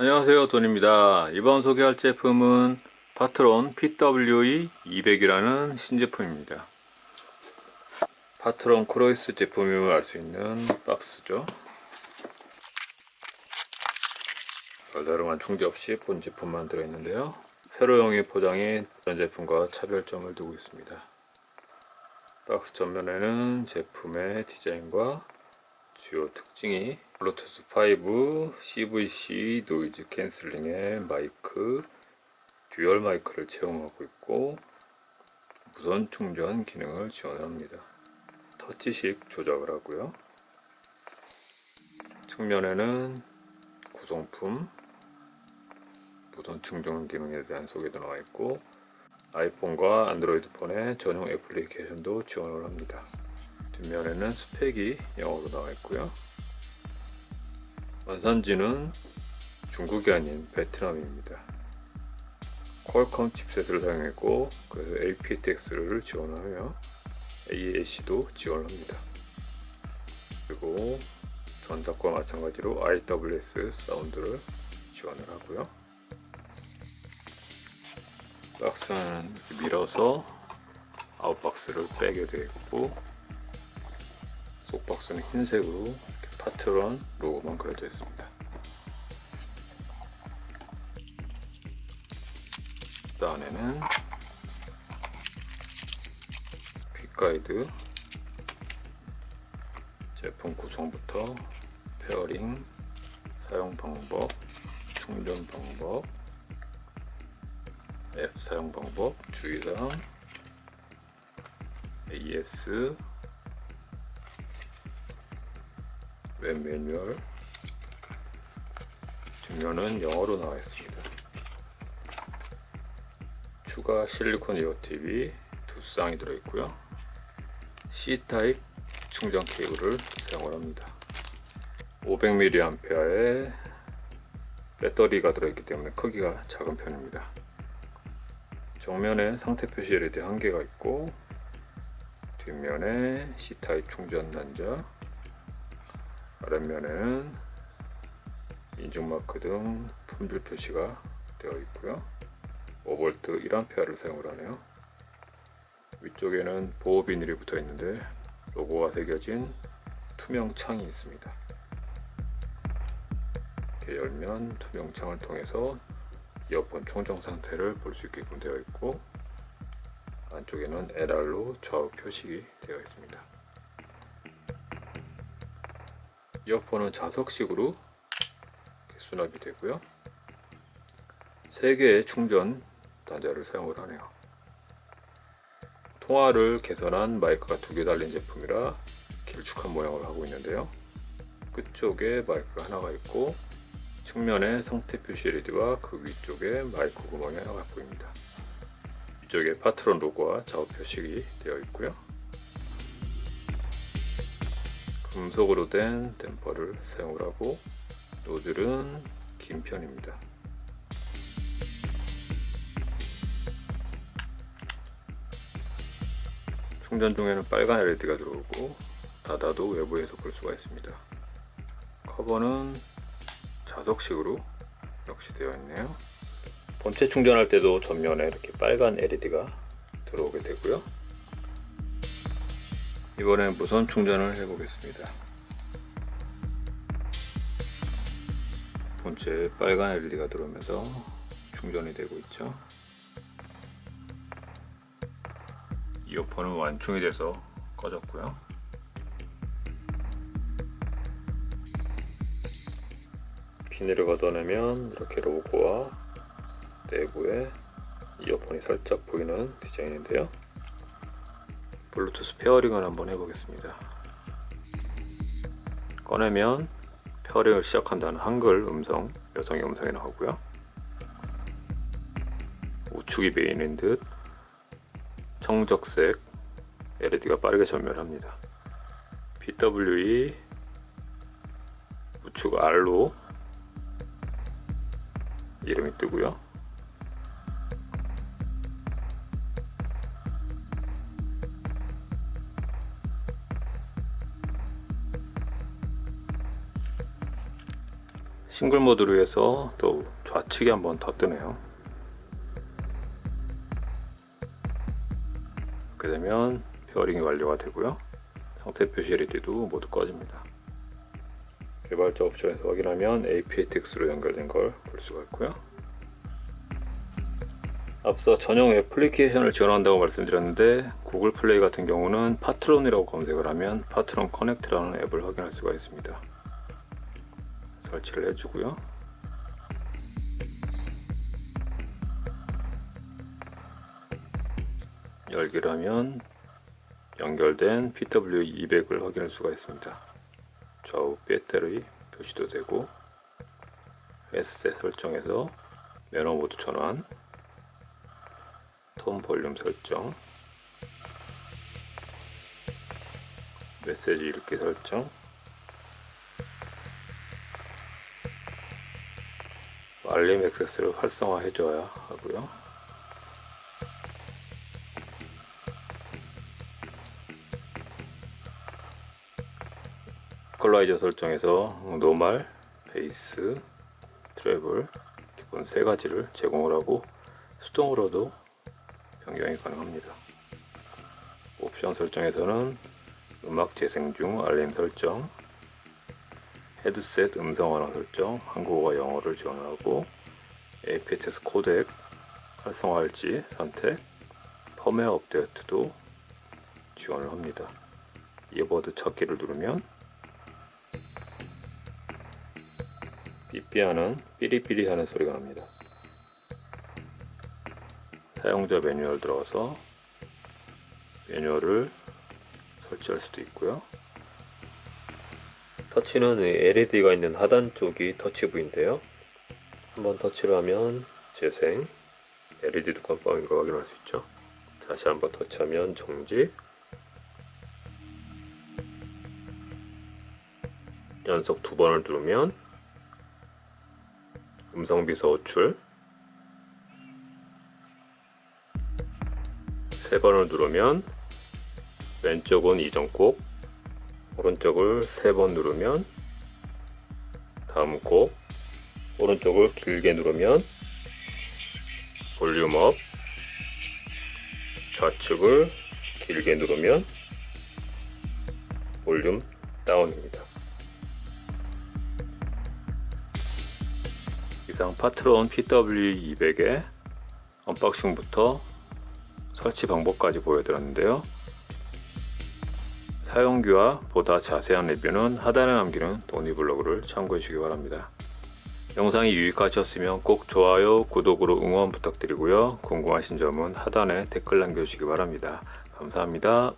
안녕하세요 돈입니다. 이번 소개할 제품은 파트론 PWE 200이라는 신제품입니다. 파트론 크로이스 제품임을 알 수 있는 박스죠. 별다름한 총재 없이 본 제품만 들어있는데요. 세로형의 포장이 다른 제품과 차별점을 두고 있습니다. 박스 전면에는 제품의 디자인과 주요 특징이 블루투스 5 CVC 노이즈 캔슬링의 마이크 듀얼 마이크를 채용하고 있고 무선 충전 기능을 지원합니다. 터치식 조작을 하고요. 측면에는 구성품 무선 충전 기능에 대한 소개도 나와 있고 아이폰과 안드로이드 폰의 전용 애플리케이션도 지원을 합니다. 뒷면에는 스펙이 영어로 나와 있고요. 원산지는 중국이 아닌 베트남입니다. 퀄컴 칩셋을 사용했고 그래서 aptX를 지원하며 AAC도 지원합니다. 그리고 전작과 마찬가지로 IWS 사운드를 지원을 하고요. 박스는 밀어서 아웃박스를 빼게 되어 있고 속 박스는 흰색으로 이렇게 파트런 로고만 그려져 있습니다. 그 안에는 퀵가이드 제품 구성부터 페어링 사용 방법 충전 방법 앱 사용 방법 주의사항 AS 웹 매뉴얼 뒷면은 영어로 나와 있습니다. 추가 실리콘 이어 TV 두 쌍이 들어있고요. C 타입 충전 케이블을 사용을 합니다. 500mAh의 배터리가 들어있기 때문에 크기가 작은 편입니다. 정면에 상태 표시 LED 한 개가 있고 뒷면에 C 타입 충전 단자 아랫면에는 인증마크 등 품질 표시가 되어 있고요. 5V 1A를 사용을 하네요. 위쪽에는 보호 비닐이 붙어 있는데 로고가 새겨진 투명 창이 있습니다. 이렇게 열면 투명 창을 통해서 이어폰 충전 상태를 볼 수 있게끔 되어 있고 안쪽에는 LR로 좌우 표식이 되어 있습니다. 이어폰은 자석식으로 수납이 되고요. 3개의 충전 단자를 사용을 하네요. 통화를 개선한 마이크가 두 개 달린 제품이라 길쭉한 모양을 하고 있는데요. 끝쪽에 마이크가 하나가 있고 측면에 상태 표시 LED와 그 위쪽에 마이크 구멍이 하나가 보입니다. 이쪽에 파트론 로고와 좌우 표식이 되어 있고요. 금속으로 된 댐퍼를 사용을 하고 노즐은 긴 편입니다. 충전 중에는 빨간 LED가 들어오고 닫아도 외부에서 볼 수가 있습니다. 커버는 자석식으로 역시 되어 있네요. 본체 충전할 때도 전면에 이렇게 빨간 LED가 들어오게 되고요. 이번엔 무선 충전을 해 보겠습니다. 본체에 빨간 LED가 들어오면서 충전이 되고 있죠. 이어폰은 완충이 돼서 꺼졌고요. 비닐을 걷어내면 이렇게 로고와 내부에 이어폰이 살짝 보이는 디자인인데요. 블루투스 페어링을 한번 해보겠습니다. 꺼내면 페어링을 시작한다는 한글 음성, 여성의 음성이 나오고요. 우측이 베이는 듯 청적색 LED가 빠르게 전멸합니다. BWE 우측 R로 이름이 뜨고요. 싱글 모드로 해서 또 좌측에 한번 더 뜨네요. 이렇게 되면 페어링이 완료가 되고요. 상태 표시 LED도 모두 꺼집니다. 개발자 옵션에서 확인하면 aptX로 연결된 걸 볼 수가 있고요. 앞서 전용 애플리케이션을 지원한다고 말씀드렸는데 구글 플레이 같은 경우는 파트론이라고 검색을 하면 파트론 커넥트라는 앱을 확인할 수가 있습니다. 설치를 해주고요. 열기를 하면 연결된 PW200을 확인할 수가 있습니다. 좌우 배터리 표시도 되고 헤드셋 설정에서 매너 모드 전환 톤 볼륨 설정 메시지 읽기 설정 알림 액세스를 활성화해 줘야 하고요 컬러이저 설정에서 노말, 베이스, 트래블 기본 세 가지를 제공을 하고 수동으로도 변경이 가능합니다. 옵션 설정에서는 음악 재생 중 알림 설정, 헤드셋 음성 완화 설정, 한국어와 영어를 지원하고 APTS 코덱 활성화할지 선택, 펌웨어 업데이트도 지원을 합니다. 이어버드 찾기를 누르면 삐삐하는 삐리삐리하는 소리가 납니다. 사용자 매뉴얼 들어가서 매뉴얼을 설치할 수도 있고요. 터치는 LED가 있는 하단 쪽이 터치부인데요. 한번 터치를 하면 재생, LED도 깜빡인 거 확인할 수 있죠. 다시 한번 터치하면 정지, 연속 두 번을 누르면 음성 비서 호출 세 번을 누르면 왼쪽은 이전 곡 오른쪽을 세번 누르면 다음 곡 오른쪽을 길게 누르면 볼륨 업 좌측을 길게 누르면 볼륨 다운입니다. 이상 파트론 PW200의 언박싱부터 설치 방법까지 보여드렸는데요. 사용기와 보다 자세한 리뷰는 하단에 남기는 도니 블로그를 참고해 주시기 바랍니다. 영상이 유익하셨으면 꼭 좋아요, 구독으로 응원 부탁드리고요. 궁금하신 점은 하단에 댓글 남겨주시기 바랍니다. 감사합니다.